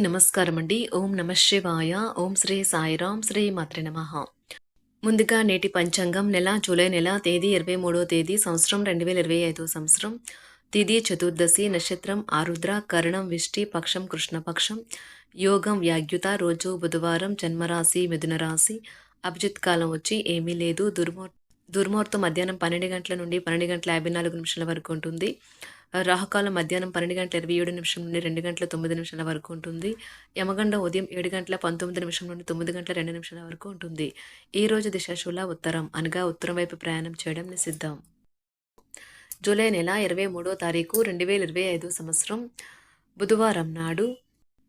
నమస్కారం అండి ఓం నమ శివాయ. ఓం శ్రీ సాయిరాం శ్రీ మాత్ర నమ. ముందుగా నేటి పంచాంగం నెల జూలై నెల తేదీ ఇరవై మూడో తేదీ సంవత్సరం రెండు వేల ఇరవై ఐదో సంవత్సరం. తిథి చతుర్దశి నక్షత్రం ఆరుద్ర కరణం విష్టి పక్షం కృష్ణపక్షం. యోగం వ్యాగ్యుత రోజు బుధవారం జన్మరాశి మిథున రాశి అభిజిత్ కాలం వచ్చి ఏమీ లేదు. దుర్మో దుర్ముహూర్తం మధ్యాహ్నం పన్నెండు గంటల నుండి పన్నెండు గంటల యాభై నాలుగు నిమిషాల వరకు ఉంటుంది. రాహుకాలం మధ్యాహ్నం పన్నెండు గంటల ఇరవై ఏడు నిమిషం నుండి రెండు గంటల తొమ్మిది నిమిషాల వరకు ఉంటుంది. యమగండ ఉదయం ఏడు గంటల పంతొమ్మిది నిమిషం నుండి తొమ్మిది గంటల రెండు నిమిషాల వరకు ఉంటుంది. ఈ రోజు దిశాశూల ఉత్తరం అనగా ఉత్తరం వైపు ప్రయాణం చేయడం నిషిద్ధం. జూలై నెల ఇరవై మూడో తారీఖు రెండు వేల ఇరవై ఐదు సంవత్సరం బుధవారం నాడు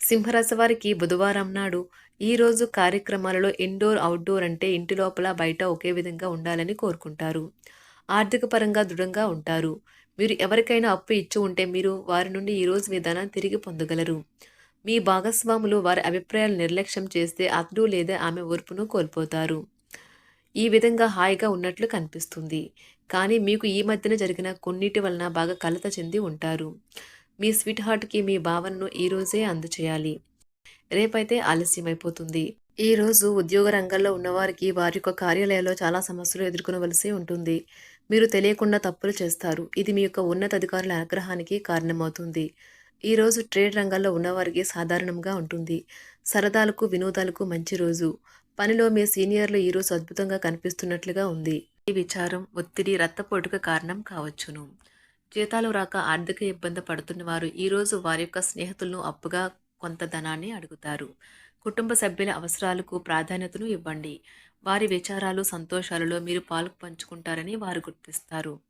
సింహరాశి వారికి బుధవారం నాడు ఈరోజు కార్యక్రమాలలో ఇండోర్ అవుట్డోర్ అంటే ఇంటి లోపల బయట ఒకే విధంగా ఉండాలని కోరుకుంటారు. ఆర్థిక పరంగా దృఢంగా ఉంటారు. మీరు ఎవరికైనా అప్పు ఇచ్చి ఉంటే మీరు వారి నుండి ఈరోజు మీ ధనాన్ని తిరిగి పొందగలరు. మీ భాగస్వాములు వారి అభిప్రాయాలు నిర్లక్ష్యం చేస్తే అతడు లేదా ఆమె ఓర్పును కోల్పోతారు. ఈ విధంగా హాయిగా ఉన్నట్లు కనిపిస్తుంది. కానీ మీకు ఈ మధ్యన జరిగిన కొన్నిటి వలన బాగా కలత చెంది ఉంటారు. మీ స్వీట్ హార్ట్కి మీ భావనను ఈరోజే అందచేయాలి. రేపైతే ఆలస్యమైపోతుంది. ఈ రోజు ఉద్యోగ రంగంలో ఉన్నవారికి వారి యొక్క కార్యాలయాల్లో చాలా సమస్యలు ఎదుర్కొనవలసి ఉంటుంది. మీరు తెలియకుండా తప్పులు చేస్తారు. ఇది మీ యొక్క ఉన్నత అధికారుల ఆగ్రహానికి కారణమవుతుంది. ఈరోజు ట్రేడ్ రంగంలో ఉన్నవారికి సాధారణంగా ఉంటుంది. సరదాలకు వినోదాలకు మంచి రోజు. పనిలో మీ సీనియర్లు ఈరోజు అద్భుతంగా కనిపిస్తున్నట్లుగా ఉంది. ఈ విచారం ఒత్తిడి రక్తపోటుకు కారణం కావచ్చును. జీతాలు రాక ఆర్థిక ఇబ్బంది పడుతున్న వారు ఈరోజు వారి యొక్క స్నేహితులను అప్పుగా కొంత ధనాన్ని అడుగుతారు. కుటుంబ సభ్యుల అవసరాలకు ప్రాధాన్యతను ఇవ్వండి. వారి విచారాలు సంతోషాలలో మీరు పాలు పంచుకుంటారని వారు గుర్తిస్తారు.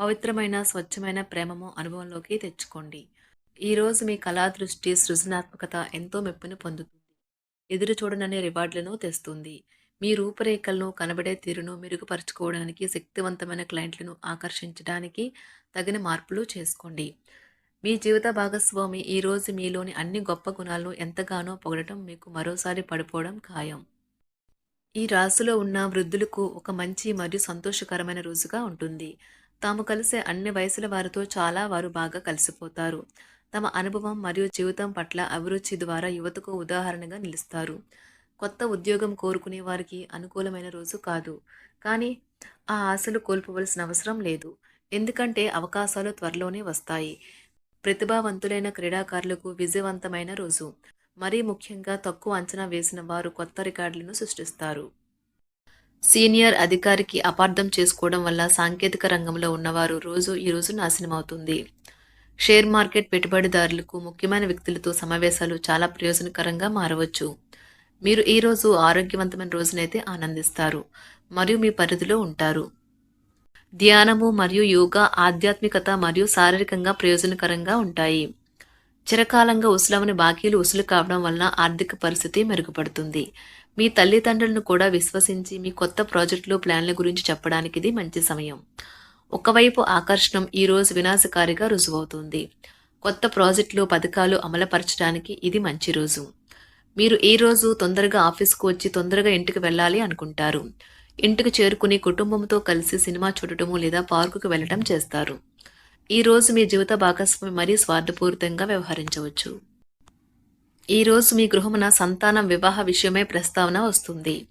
పవిత్రమైన స్వచ్ఛమైన ప్రేమము అనుభవంలోకి తెచ్చుకోండి. ఈరోజు మీ కళా దృష్టి సృజనాత్మకత ఎంతో మెప్పును పొందుతుంది. ఎదురు చూడననే రివార్డులను తెస్తుంది. మీ రూపురేఖలను కనబడే తీరును మెరుగుపరుచుకోవడానికి శక్తివంతమైన క్లయింట్లను ఆకర్షించడానికి తగిన మార్పులు చేసుకోండి. మీ జీవిత భాగస్వామి ఈరోజు మీలోని అన్ని గొప్ప గుణాలను ఎంతగానో పొగడటం మీకు మరోసారి పడిపోవడం ఖాయం. ఈ రాశిలో ఉన్న వృద్ధులకు ఒక మంచి మరియు సంతోషకరమైన రోజుగా ఉంటుంది. తాము కలిసే అన్ని వయసుల వారితో చాలా వారు బాగా కలిసిపోతారు. తమ అనుభవం మరియు జీవితం పట్ల అభిరుచి ద్వారా యువతకు ఉదాహరణగా నిలుస్తారు. కొత్త ఉద్యోగం కోరుకునే వారికి అనుకూలమైన రోజు కాదు. కానీ ఆ ఆశలు కోల్పోవలసిన అవసరం లేదు. ఎందుకంటే అవకాశాలు త్వరలోనే వస్తాయి. ప్రతిభావంతులైన క్రీడాకారులకు విజయవంతమైన రోజు. మరీ ముఖ్యంగా తక్కువ అంచనా వేసిన వారు కొత్త రికార్డులను సృష్టిస్తారు. సీనియర్ అధికారికి అపార్థం చేసుకోవడం వల్ల సాంకేతిక రంగంలో ఉన్నవారు రోజు ఈ రోజు నాశనం అవుతుంది షేర్ మార్కెట్ పెట్టుబడిదారులకు ముఖ్యమైన వ్యక్తులతో సమావేశాలు చాలా ప్రయోజనకరంగా మారవచ్చు. మీరు ఈ రోజు ఆరోగ్యవంతమైన రోజునైతే ఆనందిస్తారు. మరియు మీ పరిధిలో ఉంటారు. ధ్యానము మరియు యోగా ఆధ్యాత్మికత మరియు శారీరకంగా ప్రయోజనకరంగా ఉంటాయి. చిరకాలంగా ఉసులవని బాకీలు ఉసులు కావడం వలన ఆర్థిక పరిస్థితి మెరుగుపడుతుంది. మీ తల్లిదండ్రులను కూడా విశ్వసించి మీ కొత్త ప్రాజెక్టులు ప్లాన్ల గురించి చెప్పడానికి ఇది మంచి సమయం. ఒకవైపు ఆకర్షణం ఈరోజు వినాశకారిగా రుజువవుతుంది. కొత్త ప్రాజెక్టులు పథకాలు అమలుపరచడానికి ఇది మంచి రోజు. మీరు ఈ రోజు తొందరగా ఆఫీస్కు వచ్చి తొందరగా ఇంటికి వెళ్ళాలి అనుకుంటారు. ఇంటికి చేరుకుని కుటుంబంతో కలిసి సినిమా చూడటము లేదా పార్కుకు వెళ్ళటం చేస్తారు. ఈ రోజు మీ జీవిత భాగస్వామి మరీ స్వార్థపూరితంగా వ్యవహరించవచ్చు. ఈ రోజు మీ గృహమున సంతానం వివాహ విషయమై ప్రస్తావన వస్తుంది.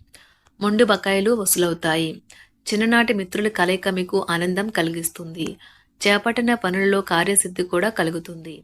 మొండు బకాయిలు వసూలవుతాయి. చిన్ననాటి మిత్రుల కలయిక మీకు ఆనందం కలిగిస్తుంది. చేపట్టిన పనులలో కార్యసిద్ధి కూడా కలుగుతుంది.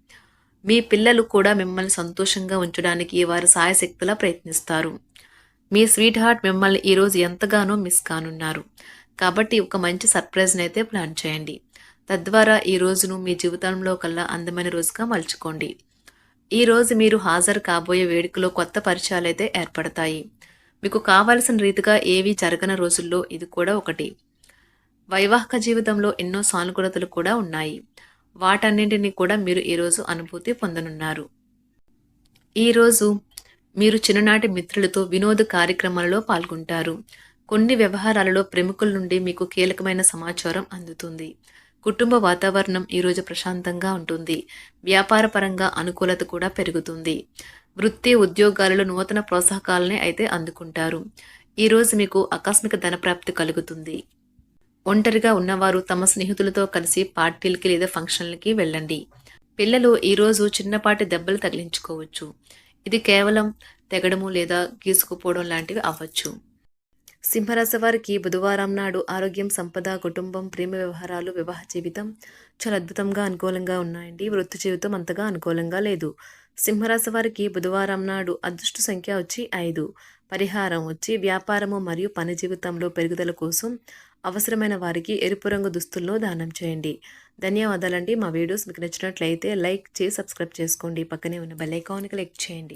మీ పిల్లలు కూడా మిమ్మల్ని సంతోషంగా ఉంచడానికి వారు సాయశక్తులా ప్రయత్నిస్తారు. మీ స్వీట్ హార్ట్ మిమ్మల్ని ఈరోజు ఎంతగానో మిస్ కానున్నారు. కాబట్టి ఒక మంచి సర్ప్రైజ్ని అయితే ప్లాన్ చేయండి. తద్వారా ఈ రోజును మీ జీవితంలో కల్లా అందమైన రోజుగా మలుచుకోండి. ఈ రోజు మీరు హాజరు కాబోయే వేడుకలో కొత్త పరిచయాలు అయితే ఏర్పడతాయి. మీకు కావలసిన రీతిగా ఏవి జరగని రోజుల్లో ఇది కూడా ఒకటి. వైవాహిక జీవితంలో ఎన్నో సానుకూలతలు కూడా ఉన్నాయి. వాటన్నింటినీ కూడా మీరు ఈరోజు అనుభూతి పొందనున్నారు. ఈరోజు మీరు చిన్ననాటి మిత్రులతో వినోద కార్యక్రమాలలో పాల్గొంటారు. కొన్ని వ్యవహారాలలో ప్రముఖుల నుండి మీకు కీలకమైన సమాచారం అందుతుంది. కుటుంబ వాతావరణం ఈరోజు ప్రశాంతంగా ఉంటుంది. వ్యాపారపరంగా అనుకూలత కూడా పెరుగుతుంది. వృత్తి ఉద్యోగాలలో నూతన ప్రోత్సాహకాలని అయితే అందుకుంటారు. ఈరోజు మీకు ఆకస్మిక ధనప్రాప్తి కలుగుతుంది. ఒంటరిగా ఉన్నవారు తమ స్నేహితులతో కలిసి పార్టీలకి లేదా ఫంక్షన్లకి వెళ్ళండి. పిల్లలు ఈరోజు చిన్నపాటి దెబ్బలు తగిలించుకోవచ్చు. ఇది కేవలం తెగడము లేదా గీసుకుపోవడం లాంటివి అవ్వచ్చు. సింహరాశి వారికి బుధవారం నాడు ఆరోగ్యం సంపద కుటుంబం ప్రేమ వ్యవహారాలు వివాహ జీవితం చాలా అద్భుతంగా అనుకూలంగా ఉన్నాయండి. వృత్తి జీవితం అంతగా అనుకూలంగా లేదు. సింహరాశి వారికి బుధవారం నాడు అదృష్ట సంఖ్య వచ్చి ఐదు. పరిహారం వచ్చి వ్యాపారము మరియు పని జీవితంలో పెరుగుదల కోసం అవసరమైన వారికి ఎరుపు రంగు దుస్తుల్లో దానం చేయండి. ధన్యవాదాలండి. మా వీడియోస్ మీకు నచ్చినట్లయితే లైక్ చేసి సబ్స్క్రైబ్ చేసుకోండి. పక్కనే ఉన్న బెల్ ఐకాన్ క్లిక్ చేయండి.